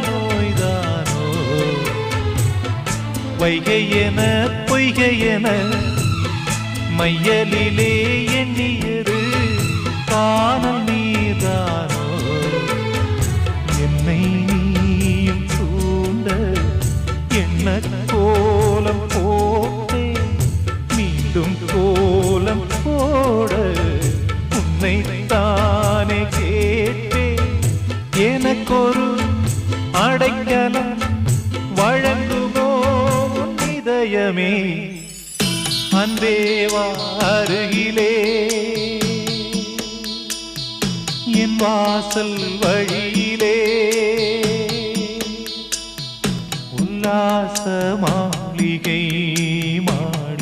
நோய்தானோ? வைகை என பொய்கை என மையலிலே எண்ணியது காணல் நீதானோ? என்னை நீயும் சூழ்ந்த என்ன கோலம் போட்டே மீண்டும் கோலம் போட உன்னை தானே கேட்டே. எனக்கொரு அடைக்கலம் வழங்குமோ இதயமே? அன்பேவா அருகிலே என் வாசல் வழியிலே. உல்லாச மாளிகை.